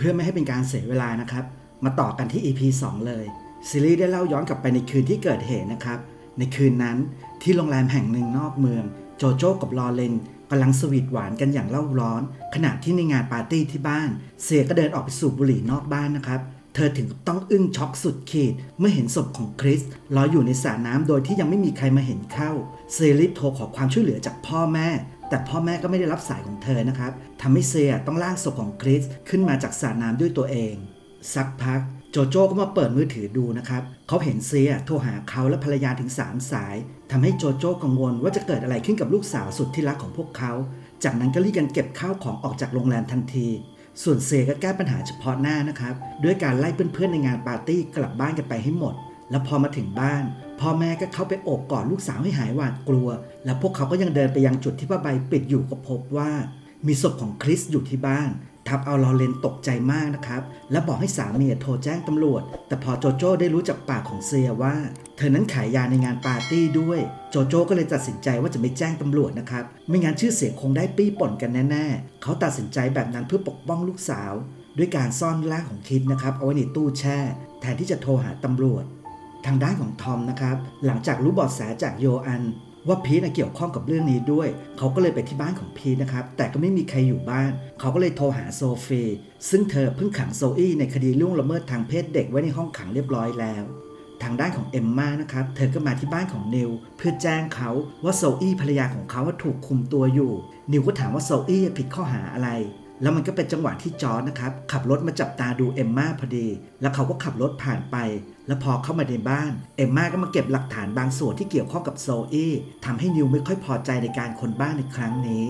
เพื่อไม่ให้เป็นการเสียเวลานะครับ มาต่อกันที่ EP 2 เลย ซีรีส์ได้เล่าย้อนกลับไปในคืนที่เกิดเหตุนะครับ ในคืนนั้นที่โรงแรมแห่งหนึ่งนอกเมือง โจโจ้กับลอเรนกำลังสวีทหวานกันอย่างเล่าร้อน ขณะที่ในงานปาร์ตี้ที่บ้าน เสียก็เดินออกไปสูบบุหรี่นอกบ้านนะครับ เธอถึงต้องอึ้งช็อกสุดขีด เมื่อเห็นศพของคริสลอยอยู่ในสระน้ำโดยที่ยังไม่มีใครมาเห็นเข้า เซรีบโทรขอความช่วยเหลือจากพ่อแม่ แต่พ่อแม่ก็ไม่ได้รับสายของเธอนะครับทำให้เซียต้องลากศพของคริสขึ้นมาจากสระน้ำด้วยตัวเอง สักพักโจโจ้ก็มาเปิดมือถือดูนะครับเขาเห็นเซียโทรหาเขาและภรรยาถึง 3 สายทำให้โจโจ้กังวลว่าจะเกิดอะไรขึ้นกับลูกสาวสุดที่รักของพวกเขา จากนั้นก็รีบกันเก็บข้าวของออกจากโรงแรมทันที ส่วนเซก็แก้ปัญหาเฉพาะหน้านะครับ ด้วยการไล่เพื่อนๆในงานปาร์ตี้กลับบ้านกันไปให้หมด แล้วพอมาถึงบ้าน พ่อแม่ก็เข้าไปโอบกอดลูกสาวให้หายหวาดกลัว และพวกเขาก็ยังเดินไปยังจุดที่ผ้าใบปิดอยู่ก็พบว่า มีศพของคริสอยู่ที่บ้านทำเอาลอเรนตกใจมากนะครับ และบอกให้สามีโทรแจ้งตำรวจ แต่พอโจโจ้ได้รู้จากปากของเซียว่า เธอนั้นขายยาในงานปาร์ตี้ด้วย โจโจ้ก็เลยตัดสินใจว่าจะไม่แจ้งตำรวจนะครับ ไม่งั้นชื่อเสียงคงได้ปี้ป่นกันแน่ๆ เขาตัดสินใจแบบนั้นเพื่อปกป้องลูกสาว ด้วยการซ่อนร่างของคิดนะครับเอาไว้ในตู้แช่ แทนที่จะโทรหาตำรวจ ทางด้านของทอมนะครับ หลังจากรู้เบาะแสจากโยอัน ว่าพีทน่ะเกี่ยวข้องกับเรื่องนี้ด้วย เขาก็เลยไปที่บ้านของพีทนะครับ แต่ก็ไม่มีใครอยู่บ้าน เขาก็เลยโทรหาโซฟีซึ่งเธอเพิ่งขังโซอี้ในคดีล่วงละเมิดทางเพศเด็กไว้ในห้องขังเรียบร้อยแล้วทางด้านของเอมมานะครับ เธอก็มาที่บ้านของนิว เพื่อแจ้งเขาว่าโซอี้ภรรยาของเขาาถูกคุมตัวอยู่ นิวก็ถามว่าโซอี้ผิดข้อหาอะไร แล้วมันก็เป็นจังหวะที่จอร์ดนะครับ ขับรถมาจับตาดูเอมมาพอดี แล้วเขาก็ขับรถผ่านไป แล้วพอเข้ามาในบ้าน เอมมาก็มาเก็บหลักฐานบางส่วนที่เกี่ยวข้องกับโซอี้ทำให้นิวไม่ค่อยพอใจในการคนบ้านในครั้งนี้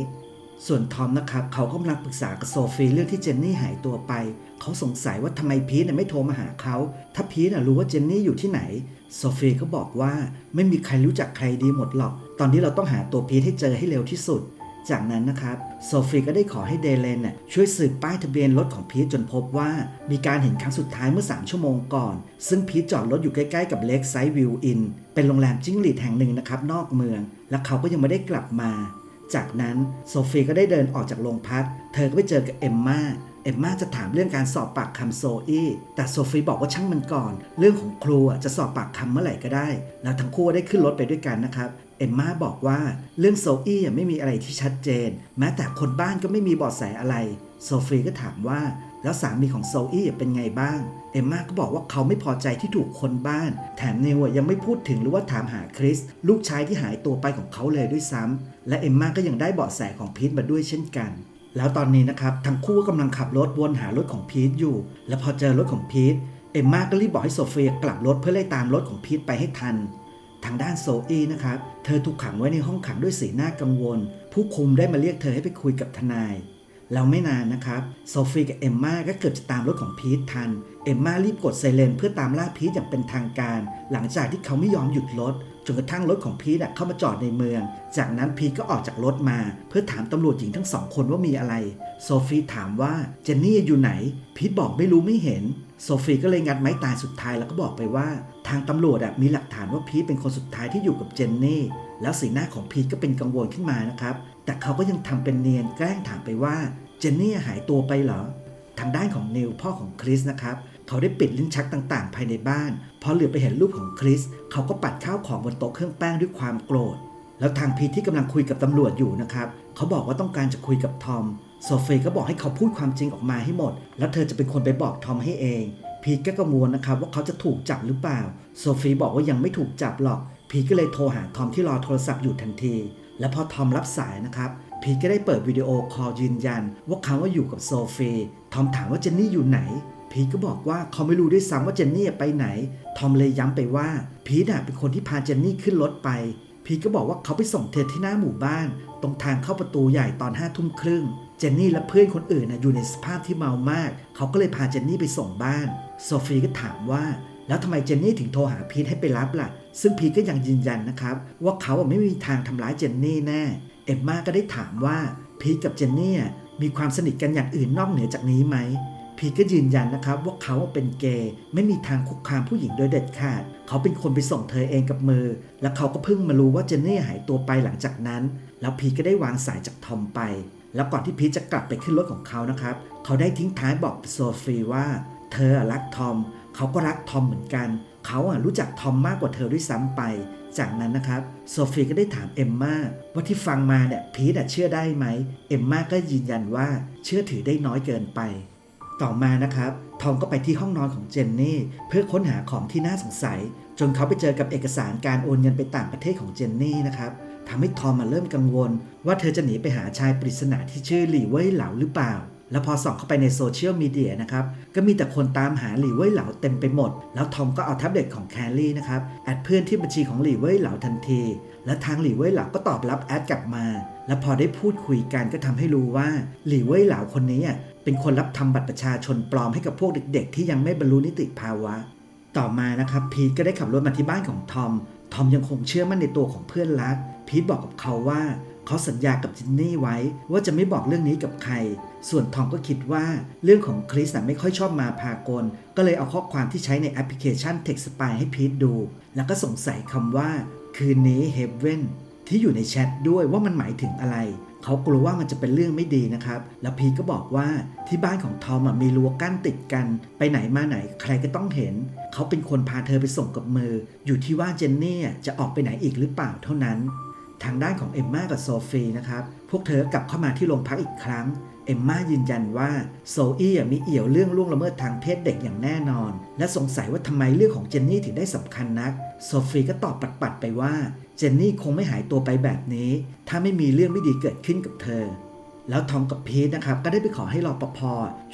ส่วนทอมนะครับ เขากำลังปรึกษากับโซฟีเรื่องที่เจนนี่หายตัวไป เขาสงสัยว่าทำไมพีทน่ะไม่โทรมาหาเขา ถ้าพีทน่ะรู้ว่าเจนนี่อยู่ที่ไหน โซฟีก็บอกว่าไม่มีใครรู้จักใครดีหมดหรอก ตอนนี้เราต้องหาตัวพีทให้เจอให้เร็วที่สุด จากนั้นนะครับโซฟีก็ได้ขอให้เดเลนช่วยสืบป้ายทะเบียนรถของพีทจนพบว่ามีการเห็นครั้งสุดท้ายเมื่อ 3 ชั่วโมงก่อน ซึ่งพีทจอดรถอยู่ใกล้ๆกับเลกไซด์วิวอินเป็นโรงแรมจิ้งหรีดแห่งหนึ่งนะครับนอกเมือง และเขาก็ยังไม่ได้กลับมา จากนั้นโซฟีก็ได้เดินออกจากโรงพัก เธอก็ไปเจอกับเอมมาเอมมาจะถามเรื่องการสอบปากคำโซอี้แต่โซฟีบอกว่าช่างมันก่อน เรื่องของครูจะสอบปากคำเมื่อไหร่ก็ได้ แล้วทั้งคู่ได้ขึ้นรถไปด้วยกันนะครับ เอมมาบอกว่าเรื่องโซอี้ไม่มีอะไรที่ชัดเจน แม้แต่คนบ้านก็ไม่มีเบาะแสอะไร โซฟีก็ถามว่า แล้วสามีของโซอี้เป็นไงบ้าง เอมมาก็บอกว่าเขาไม่พอใจที่ถูกคนบ้าน แถมนิวยังไม่พูดถึงหรือว่าถามหาคริส ลูกชายที่หายตัวไปของเขาเลยด้วยซ้ำและเอมมาก็ยังได้เบาะแสของพีทมาด้วยเช่นกันแล้วตอนนี้นะครับทั้งคู่ก็กำลังขับรถวนหารถของพีทอยู่ และพอเจอรถของพีทเอมมาก็รีบบอกให้โซเฟียกลับรถเพื่อไล่ตามรถของพีทไปให้ทัน ทางด้านโซอี้นะครับ เธอถูกขังไว้ในห้องขังด้วยสีหน้ากังวล ผู้คุมได้มาเรียกเธอให้ไปคุยกับทนายแล้วไม่นานนะครับโซฟีกับเอมมาก็เกือบจะตามรถของพีททัน เอมมารีบกดไซเรนเพื่อตามล่าพีทอย่างเป็นทางการ หลังจากที่เขาไม่ยอมหยุดรถ จนกระทั่งรถของพีทเข้ามาจอดในเมือง จากนั้นพีทก็ออกจากรถมา เพื่อถามตำรวจหญิงทั้งสองคนว่ามีอะไร โซฟีถามว่าเจนนี่อยู่ไหน พีทบอกไม่รู้ไม่เห็น โซฟีก็เลยงัดไม้ตายสุดท้ายแล้วก็บอกไปว่า ทางตำรวจอะมีหลักฐานว่าพีทเป็นคนสุดท้ายที่อยู่กับเจนนี่ แล้วสีหน้าของพีทก็เป็นกังวลขึ้นมานะครับ แต่เขาก็ยังทำเป็นเนียนแกล้งถามไปว่าเจนนี่หายตัวไปเหรอทางด้านของนิวพ่อของคริสนะครับ เขาได้ปิดลิ้นชักต่างๆ ภายในบ้าน พอเหลือไปเห็นรูปของคริส เขาก็ปัดข้าวของบนโต๊ะเครื่องแป้งด้วยความโกรธ แล้วทางพีทที่กำลังคุยกับตำรวจอยู่นะครับ เขาบอกว่าต้องการจะคุยกับทอม โซฟีก็บอกให้เขาพูดความจริงออกมาให้หมด แล้วเธอจะเป็นคนไปบอกทอมให้เอง พีทก็กังวลนะครับว่าเขาจะถูกจับหรือเปล่า โซฟีบอกว่ายังไม่ถูกจับหรอก พีทก็เลยโทรหาทอมที่รอโทรศัพท์อยู่ทันที และพอทอมรับสายนะครับพีทก็ได้เปิดวิดีโอคอลยืนยัน ว่าเขาว่าอยู่กับโซฟีทอมถามว่าเจนนี่อยู่ไหน พีทก็บอกว่าเขาไม่รู้ด้วยซ้ำว่าเจนนี่ไปไหน ทอมเลยย้ำไปว่า พีทเป็นคนที่พาเจนนี่ขึ้นรถไป พีทก็บอกว่าเขาไปส่งเธอที่หน้าหมู่บ้าน ตรงทางเข้าประตูใหญ่ตอนห้าทุ่มครึ่ง เจนนี่และเพื่อนคนอื่นนะอยู่ในสภาพที่เมามาก เขาก็เลยพาเจนนี่ไปส่งบ้าน โซฟีก็ถามว่า แล้วทำไมเจนนี่ถึงโทรหาพีทให้ไปรับล่ะ ซึ่งพีทก็ยังยืนยันนะครับว่าเขาไม่มีทางทำร้ายเจนนี่แน่ เอ็มมาก็ได้ถามว่าพีทกับเจนนี่มีความสนิทกันอย่างอื่นนอกเหนือจากนี้ไหม พีก็ยืนยันนะครับว่าเขาเป็นเกย์ไม่มีทางคุกคามผู้หญิงโดยเด็ดขาด เขาเป็นคนไปส่งเธอเองกับมือ และเขาก็เพิ่งมารู้ว่าเจนนี่หายตัวไปหลังจากนั้น แล้วพีก็ได้วางสายจากทอมไป แล้วก่อนที่พีจะกลับไปขึ้นรถของเขานะครับ เขาได้ทิ้งท้ายบอกโซฟีว่า เธอรักทอม เขาก็รักทอมเหมือนกัน เขาอะรู้จักทอมมากกว่าเธอด้วยซ้ำไป จากนั้นนะครับโซฟีก็ได้ถามเอมมาว่าที่ฟังมาเนี่ยพีทอะเชื่อได้ไหมเอมมาก็ยืนยันว่าเชื่อถือได้น้อยเกินไป ต่อมานะครับทอมก็ไปที่ห้องนอนของเจนนี่เพื่อค้นหาของที่น่าสงสัย จนเขาไปเจอกับเอกสารการโอนเงินไปต่างประเทศของเจนนี่นะครับทำให้ทอมมาเริ่มกังวล ว่าเธอจะหนีไปหาชายปริศนาที่ชื่อหลี่เว่ยเหลาหรือเปล่า แล้วพอส่องเข้าไปในโซเชียลมีเดียนะครับ ก็มีแต่คนตามหาหลี่เว่ยเหลาเต็มไปหมด แล้วทอมก็เอาแท็บเล็ตของแคลรี่นะครับ แอดเพื่อนที่บัญชีของหลี่เว่ยเหลาทันที และทางหลี่เว่ยเหลาก็ตอบรับแอดกลับมา และพอได้พูดคุยกันก็ทำให้รู้ว่าหลี่เว่ยเหลาคนนี้อะเป็นคนรับทำบัตรประชาชนปลอมให้กับพวกเด็ก ๆ ที่ยังไม่บรรลุนิติภาวะ ต่อมานะครับพีทก็ได้ขับรถมาที่บ้านของทอม ทอมยังคงเชื่อมั่นในตัวของเพื่อนรัก พีทบอกกับเขาว่า เขาสัญญากับจินนี่ไว้ว่าจะไม่บอกเรื่องนี้กับใคร ส่วนทอมก็คิดว่าเรื่องของคริสน่ะไม่ค่อยชอบมาพากล ก็เลยเอาข้อความที่ใช้ในแอปพลิเคชัน Text Spy ให้พีทดู แล้วก็สงสัยคำว่า คืนนี้ Heaven ที่อยู่ในแชทด้วยว่ามันหมายถึงอะไรเขากลัวว่ามันจะเป็นเรื่องไม่ดีนะครับ แล้วพีก็บอกว่าที่บ้านของทอมมีรั้วกั้นติดกัน ไปไหนมาไหนใครก็ต้องเห็น เขาเป็นคนพาเธอไปส่งกับมือ อยู่ที่ว่าเจนนี่จะออกไปไหนอีกหรือเปล่าเท่านั้น ทางด้านของเอมมากับโซฟีนะครับ พวกเธอกลับเข้ามาที่โรงพักอีกครั้ง เอมมายืนยันว่าโซอี้มีเอี่ยวเรื่องล่วงละเมิดทางเพศเด็กอย่างแน่นอน และสงสัยว่าทำไมเรื่องของเจนนี่ถึงได้สำคัญนัก โซฟีก็ตอบปัดๆไปว่า เจนนี่คงไม่หายตัวไปแบบนี้ ถ้าไม่มีเรื่องไม่ดีเกิดขึ้นกับเธอ แล้วทอมกับพีทนะครับก็ได้ไปขอให้รอปภ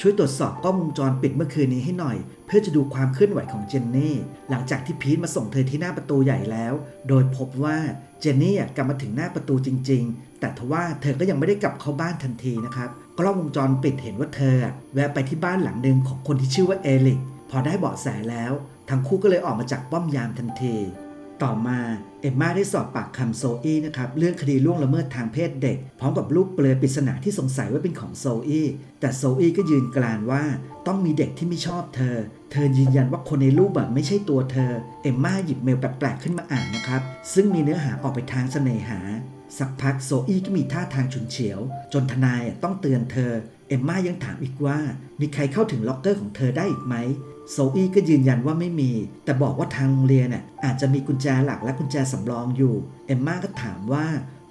ช่วยตรวจสอบกล้องวงจรปิดเมื่อคืนนี้ให้หน่อย เพื่อจะดูความเคลื่อนไหวของเจนนี่หลังจากที่พีทมาส่งเธอที่หน้าประตูใหญ่แล้ว โดยพบว่าเจนนี่กลับมาถึงหน้าประตูจริง ๆ แต่ทว่าเธอก็ยังไม่ได้กลับเข้าบ้านทันทีนะครับกล้องวงจรปิดเห็นว่าเธอ แวะไปที่บ้านหลังหนึ่งของคนที่ชื่อว่าเอลิกพอได้เบาะแสแล้ว ทั้งคู่ก็เลยออกมาจากป้อมยามทันที ต่อมาเอมมาได้สอบปากคำโซอี้นะครับเรื่องคดีล่วงละเมิดทางเพศเด็ก พร้อมกับรูปเปลือยปริศนาที่สงสัยว่าเป็นของโซอี้แต่โซอี้ก็ยืนกรานว่าต้องมีเด็กที่ไม่ชอบเธอ เธอยืนยันว่าคนในรูปแบบไม่ใช่ตัวเธอ เอมมาหยิบเมลแปลกๆขึ้นมาอ่านนะครับ ซึ่งมีเนื้อหาออกไปทางเสน่หา สักพักโซอี้ก็มีท่าทางฉุนเฉียว จนทนายต้องเตือนเธอ เอมมายังถามอีกว่ามีใครเข้าถึงล็อกเกอร์ของเธอได้อีกไหมโซอี้ก็ยืนยันว่าไม่มี แต่บอกว่าทางโรงเรียนน่ะอาจจะมีกุญแจหลักและกุญแจสำรองอยู่ เอมมาก็ถามว่า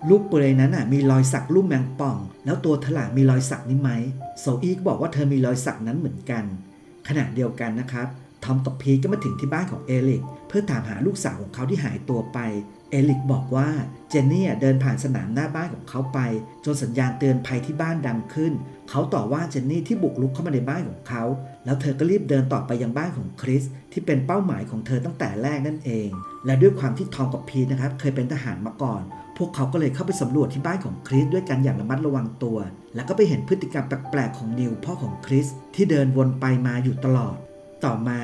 รูปเปลือยนั้นน่ะมีรอยสักรูปแมงป่อง แล้วตัวเธอหลังมีรอยสักนี้ไหมโซอี้ก็บอกว่าเธอมีรอยสักนั้นเหมือนกัน ขณะเดียวกันนะครับทอมกับพีก็มาถึงที่บ้านของเอลิกเพื่อถามหาลูกสาวของเขาที่หายตัวไป อลิกบอกว่าเจนนี่เดินผ่านสนามหน้าบ้านของเขาไป จนสัญญาณเตือนภัยที่บ้านดังขึ้น เขาต่อว่าเจนนี่ที่บุกรุกเข้ามาในบ้านของเขา แล้วเธอก็รีบเดินต่อไปยังบ้านของคริสที่เป็นเป้าหมายของเธอตั้งแต่แรกนั่นเอง และด้วยความที่ทอมกับพีทนะครับเคยเป็นทหารมาก่อน พวกเขาก็เลยเข้าไปสำรวจที่บ้านของคริสด้วยกันอย่างระมัดระวังตัว แล้วก็ไปเห็นพฤติกรรมแปลกๆของนิวพ่อของคริสที่เดินวนไปมาอยู่ตลอด ต่อมา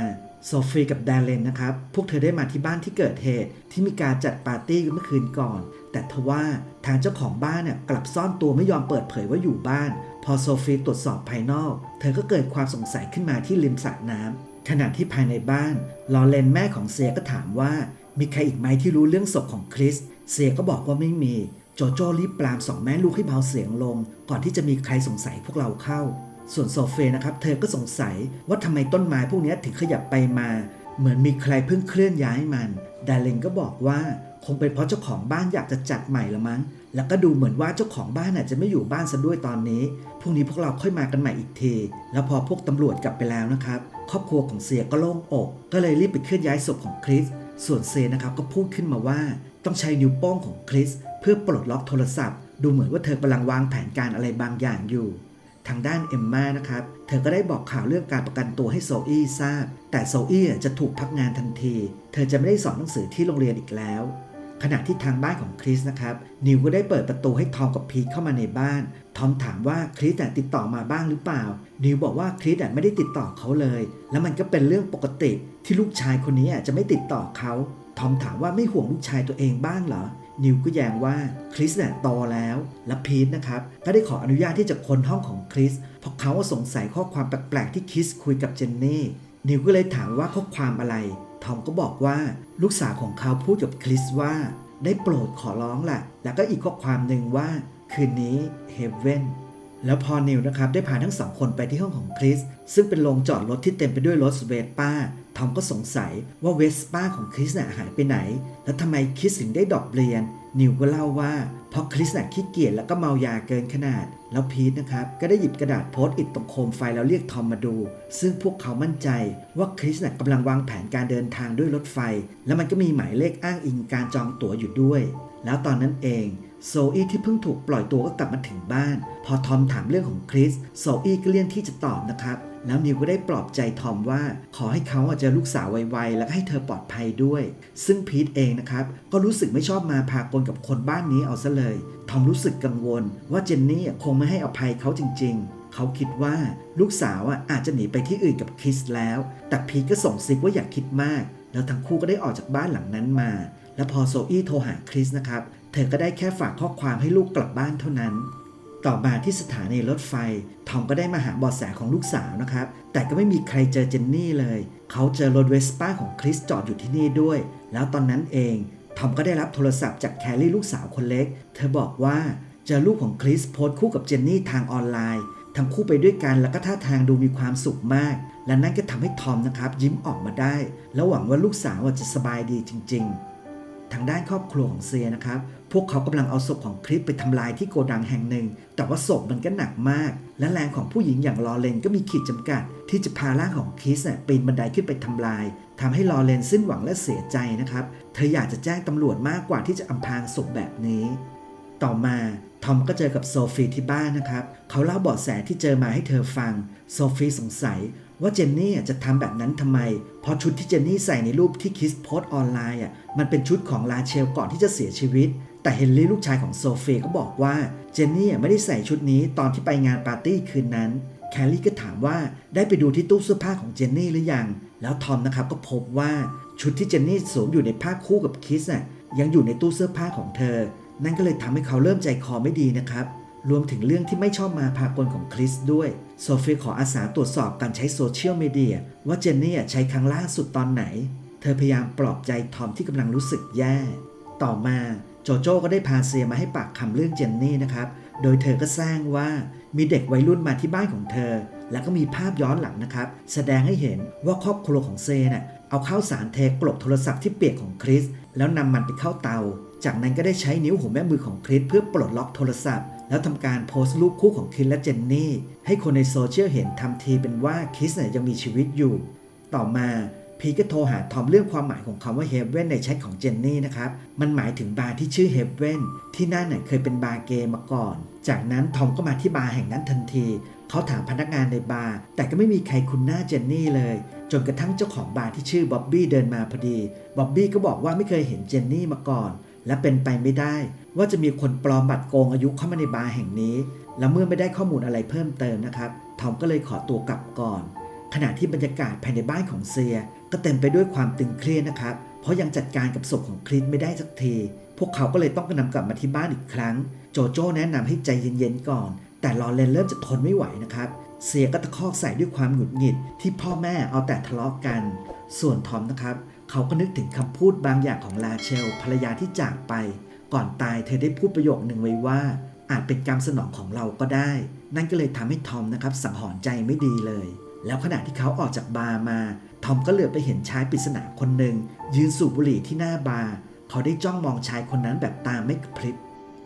โซฟีกับแดนเลนนะครับ พวกเธอได้มาที่บ้านที่เกิดเหตุ ที่มีการจัดปาร์ตี้เมื่อคืนก่อน แต่ทว่าทางเจ้าของบ้านเนี่ยกลับซ่อนตัวไม่ยอมเปิดเผยว่าอยู่บ้าน พอโซฟีตรวจสอบภายนอก เธอก็เกิดความสงสัยขึ้นมาที่ริมสระน้ำขณะที่ภายในบ้านลอเลนแม่ของเซียก็ถามว่า มีใครอีกไหมที่รู้เรื่องศพของคริส เซียก็บอกว่าไม่มี โจโจ้รีบปรามสองแม่ลูกให้เบาเสียงลง ก่อนที่จะมีใครสงสัยพวกเราเข้า ส่วนโซเฟนะครับ เธอก็สงสัยว่าทำไมต้นไม้พวกนี้ถึงขยับไปมา เหมือนมีใครเพิ่งเคลื่อนย้ายมัน ดาเลนก็บอกว่าคงเป็นเพราะเจ้าของบ้านอยากจะจัดใหม่ละมั้ง แล้วก็ดูเหมือนว่าเจ้าของบ้านอาจจะไม่อยู่บ้านซะด้วยตอนนี้ พรุ่งนี้พวกเราค่อยมากันใหม่อีกที แล้วพอพวกตำรวจกลับไปแล้วนะครับ ครอบครัวของเสียก็โล่งอก ก็เลยรีบไปเคลื่อนย้ายศพของคริส ส่วนเซนะครับก็พูดขึ้นมาว่า ต้องใช้นิ้วโป้งของคริสเพื่อปลดล็อกโทรศัพท์ ดูเหมือนว่าเธอกำลังวางแผนการอะไรบางอย่างอยู่างด้านเอมมานะครับ เธอก็ได้บอกข่าวเรื่องการประกันตัวให้โซอี้ทราบ แต่โซอี้จะถูกพักงานทันที เธอจะไม่ได้สอนหนังสือที่โรงเรียนอีกแล้ว ขณะที่ทางบ้านของคริสนะครับ นิวก็ได้เปิดประตูให้ทอมกับพีทเข้ามาในบ้าน ทอมถามว่าคริสติดต่อมาบ้างหรือเปล่า นิวบอกว่าคริสไม่ได้ติดต่อเขาเลย แล้วมันก็เป็นเรื่องปกติที่ลูกชายคนนี้จะไม่ติดต่อเขา ทอมถามว่าไม่ห่วงลูกชายตัวเองบ้างเหรอ นิวก็แย้งว่าคริสเนี่ยโตแล้ว และพีทนะครับก็ได้ขออนุญาตที่จะค้นห้องของคริสเพราะเขาสงสัยข้อความแปลกๆที่คริสคุยกับเจนนี่ นิวก็เลยถามว่าข้อความอะไร ทอมก็บอกว่าลูกสาวของเขาพูดกับคริสว่า ได้โปรดขอร้องล่ะ แล้วก็อีกข้อความหนึ่งว่า คืนนี้เฮเว่นแล้วพอนิวนะครับได้พาทั้งสองคนไปที่ห้องของคริสซึ่งเป็นโรงจอดรถที่เต็มไปด้วยรถเวสป้า ทอมก็สงสัยว่าเวสป้าของคริสน่ะหายไปไหน แล้วทำไมคริสถึงได้ดอปเรียน นิวก็เล่าว่าเพราะคริสน่ะขี้เกียจแล้วก็เมายาเกินขนาด แล้วพีทนะครับ ก็ได้หยิบกระดาษโพสต์อิดตรงโคมไฟแล้วเรียกทอมมาดู ซึ่งพวกเขามั่นใจว่าคริสน่ะกำลังวางแผนการเดินทางด้วยรถไฟ แล้วมันก็มีหมายเลขอ้างอิงการจองตั๋วอยู่ด้วย แล้วตอนนั้นเองโซอี้ที่เพิ่งถูกปล่อยตัวก็กลับมาถึงบ้าน พอทอมถามเรื่องของคริสโซอี้ก็เลี่ยงที่จะตอบนะครับ แล้วนิวก็ได้ปลอบใจทอมว่า ขอให้เขาอะเจอลูกสาวไวๆ แล้วก็ให้เธอปลอดภัยด้วย ซึ่งพีทเองนะครับ ก็รู้สึกไม่ชอบมาพากลกับคนบ้านนี้เอาซะเลย ทอมรู้สึกกังวล ว่าเจนนี่คงไม่ให้อภัยเขาจริง ๆ เขาคิดว่าลูกสาวอาจจะหนีไปที่อื่นกับคริสแล้ว แต่พีทก็ส่งซิกว่าอย่าคิดมาก แล้วทั้งคู่ก็ได้ออกจากบ้านหลังนั้นมา แล้วพอโซอี้โทรหาคริสนะครับ เธอก็ได้แค่ฝากข้อความให้ลูกกลับบ้านเท่านั้น ต่อมาที่สถานีรถไฟ ทอมก็ได้มาหาบาะแสของลูกสาวนะครับ แต่ก็ไม่มีใครเจอเจนนี่เลย เขาเจอรถเวสป้าของคริสจอดอยู่ที่นี่ด้วย แล้วตอนนั้นเอง ทอมก็ได้รับโทรศัพท์จากแคลรี่ลูกสาวคนเล็ก เธอบอกว่าเจอลูกของคริสโพสคู่กับเจนนี่ทางออนไลน์ ทั้งคู่ไปด้วยกันแล้วก็ท่าทางดูมีความสุขมาก และนั่นก็ทำให้ทอมนะครับยิ้มออกมาได้ แล้วหวังว่าลูกสาวจะสบายดีจริง ๆ ทางด้านครอบครัวของเซียนะครับ พวกเขากำลังเอาศพของคริสไปทำลายที่โกดังแห่งหนึ่ง แต่ว่าศพมันก็หนักมาก และแรงของผู้หญิงอย่างลอเรนก็มีขีดจำกัด ที่จะพาร่างของคริสน่ะปีนบันไดขึ้นไปทำลายทำให้ลอเรนสิ้นหวังและเสียใจนะครับ เธออยากจะแจ้งตำรวจมากกว่าที่จะอำพรางศพแบบนี้ ต่อมาทอมก็เจอกับโซฟีที่บ้านนะครับ เขาเล่าเบาะแสที่เจอมาให้เธอฟัง โซฟีสงสัย ว่าเจนนี่จะทำแบบนั้นทำไม เพราะชุดที่เจนนี่ใส่ในรูปที่คิสโพสออนไลน์อะมันเป็นชุดของลาเชลก่อนที่จะเสียชีวิต แต่เฮนรี่ลูกชายของโซเฟียก็บอกว่าเจนนี่ไม่ได้ใส่ชุดนี้ตอนที่ไปงานปาร์ตี้คืนนั้นแคลรี่ก็ถามว่าได้ไปดูที่ตู้เสื้อผ้าของเจนนี่หรือยัง แล้วทอมนะครับก็พบว่าชุดที่เจนนี่สวมอยู่ในภาพคู่กับคิสน่ะยังอยู่ในตู้เสื้อผ้าของเธอ นั่นก็เลยทำให้เขาเริ่มใจคอไม่ดีนะครับ รวมถึงเรื่องที่ไม่ชอบมาพากลของคริสด้วย โซฟีขออาสาตรวจสอบการใช้โซเชียลมีเดียว่าเจนนี่ใช้ครั้งล่าสุดตอนไหน เธอพยายามปลอบใจทอมที่กำลังรู้สึกแย่ ต่อมาโจโจ้ก็ได้พาเซียมาให้ปากคำเรื่องเจนนี่นะครับ โดยเธอก็แซงว่ามีเด็กวัยรุ่นมาที่บ้านของเธอ แล้วก็มีภาพย้อนหลังนะครับ แสดงให้เห็นว่าครอบครัวของเซน่ะเอาข้าวสารเทกลบโทรศัพท์ที่เปียกของคริส แล้วนำมันไปเข้าเตา จากนั้นก็ได้ใช้นิ้วหัวแม่มือของคริสเพื่อปลดล็อกโทรศัพท์ แล้วทำการโพสต์รูปคู่ของคิสและเจนนี่ ให้คนในโซเชียลเห็นทำทีเป็นว่าคิสเนี่ยยังมีชีวิตอยู่ ต่อมาพีก็โทรหาทอมเรื่องความหมายของคำว่าเฮเว่นในแชทของเจนนี่นะครับ มันหมายถึงบาร์ที่ชื่อเฮเว่นที่นั่นเน่ะเคยเป็นบาร์เกย์มาก่อน จากนั้นทอมก็มาที่บาร์แห่งนั้นทันที เขาถามพนักงานในบาร์แต่ก็ไม่มีใครคุ้นหน้าเจนนี่เลย จนกระทั่งเจ้าของบาร์ที่ชื่อบ๊อบบี้เดินมาพอดี บ๊อบบี้ก็บอกว่าไม่เคยเห็นเจนนี่มาก่อน และเป็นไปไม่ได้ ว่าจะมีคนปลอมบัตรโกงอายุเข้ามาในบาร์แห่งนี้ และเมื่อไม่ได้ข้อมูลอะไรเพิ่มเติมนะครับทอมก็เลยขอตัวกลับก่อน ขณะที่บรรยากาศภายในบ้านของเซีย ก็เต็มไปด้วยความตึงเครียดนะครับ เพราะยังจัดการกับศพของคริสไม่ได้สักที พวกเขาก็เลยต้องนำกลับมาที่บ้านอีกครั้ง โจโจ้แนะนำให้ใจเย็นๆก่อน แต่ลอเรนเริ่มจะทนไม่ไหวนะครับเซียก็ตะคอกใส่ด้วยความหงุดหงิดที่พ่อแม่เอาแต่ทะเลาะกัน ส่วนทอมนะครับ เขาก็นึกถึงคำพูดบางอย่างของลาเชลภรรยาที่จากไป ก่อนตายเธอได้พูดประโยคหนึ่งไว้ว่า อาจเป็นกรรมสนองของเราก็ได้ นั่นก็เลยทำให้ทอมนะครับสังหรณ์ใจไม่ดีเลย แล้วขณะที่เขาออกจากบาร์มา ทอมก็เหลือบไปเห็นชายปริศนาคนหนึ่งยืนสูบบุหรี่ที่หน้าบาร์เขาได้จ้องมองชายคนนั้นแบบตาไม่กระพริบ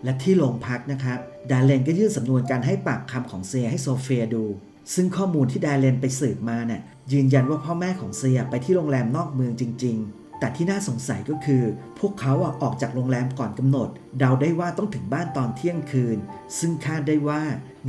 และที่โรงพักนะครับดาเลนก็ยื่นสำนวนการให้ปากคำของเซียให้โซเฟียดู ซึ่งข้อมูลที่ดาเลนไปสืบมาเนี่ยยืนยันว่าพ่อแม่ของเซียไปที่โรงแรมนอกเมืองจริง ๆ แต่ที่น่าสงสัยก็คือ พวกเขาออกจากโรงแรมก่อนกำหนด เดาได้ว่าต้องถึงบ้านตอนเที่ยงคืน ซึ่งคาดได้ว่า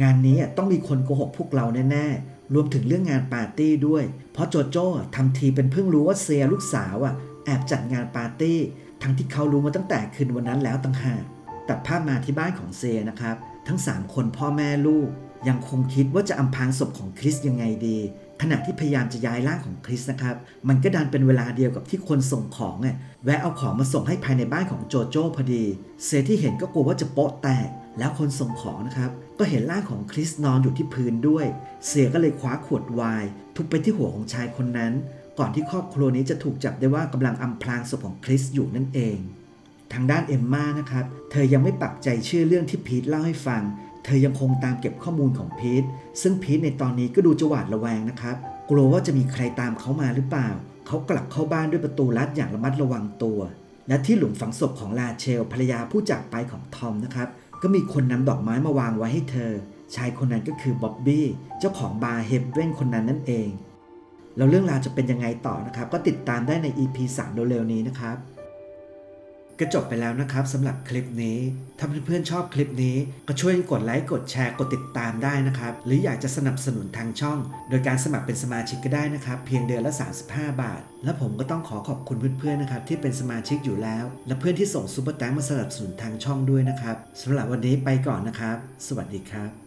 งานนี้ต้องมีคนโกหกพวกเราแน่ๆ รวมถึงเรื่องงานปาร์ตี้ด้วย เพราะโจโจ้ทำทีเป็นเพิ่งรู้ว่าเซียลูกสาวอะแอบจัดงานปาร์ตี้ทั้งที่เขารู้มาตั้งแต่คืนวันนั้นแล้วต่างหากตัดภาพมาที่บ้านของเซียนะครับ ทั้ง 3 คนพ่อแม่ลูก ยังคงคิดว่าจะอำพรางศพของคริสยังไงดี ขณะที่พยายามจะย้ายร่างของคริสนะครับ มันก็ดันเป็นเวลาเดียวกับที่คนส่งของอะแวะเอาของมาส่งให้ภายในบ้านของโจโจ้พอดี เซที่เห็นก็กลัวว่าจะโป๊ะแตก แล้วคนส่งของนะครับ ก็เห็นร่างของคริสนอนอยู่ที่พื้นด้วยเสียก็เลยคว้าขวดไวน์ทุบไปที่หัวของชายคนนั้น ก่อนที่ครอบครัวนี้จะถูกจับได้ว่ากำลังอำพรางศพของคริสอยู่นั่นเอง ทางด้านเอมม่านะครับ เธอยังไม่ปักใจเชื่อเรื่องที่พีทเล่าให้ฟัง เธอยังคงตามเก็บข้อมูลของพีทซึ่งพีทในตอนนี้ก็ดูจะหวาดระแวงนะครับ กลัวว่าจะมีใครตามเขามาหรือเปล่า เขากลับเข้าบ้านด้วยประตูลัดอย่างระมัดระวังตัว และที่หลุมฝังศพของลาเชลภรรยาผู้จากไปของทอมนะครับก็มีคนนำดอกไม้มาวางไว้ให้เธอ ชายคนนั้นก็คือบ๊อบบี้เจ้าของบาร์เฮฟเว่นคนนั้นนั่นเองแล้วเรื่องราวจะเป็นยังไงต่อนะครับ ก็ติดตามได้ใน EP 3เร็วๆนี้นะครับ ก็จบไปแล้วนะครับสำหรับคลิปนี้ ถ้าเพื่อนๆชอบคลิปนี้ ก็ช่วยกดไลค์กดแชร์กดติดตามได้นะครับ หรืออยากจะสนับสนุนทางช่อง โดยการสมัครเป็นสมาชิกก็ได้นะครับ เพียงเดือนละ 35 บาท และผมก็ต้องขอขอบคุณเพื่อนๆนะครับที่เป็นสมาชิกอยู่แล้ว และเพื่อนที่ส่งซูเปอร์แตงมาสนับสนุนทางช่องด้วยนะครับสำหรับวันนี้ไปก่อนนะครับ สวัสดีครับ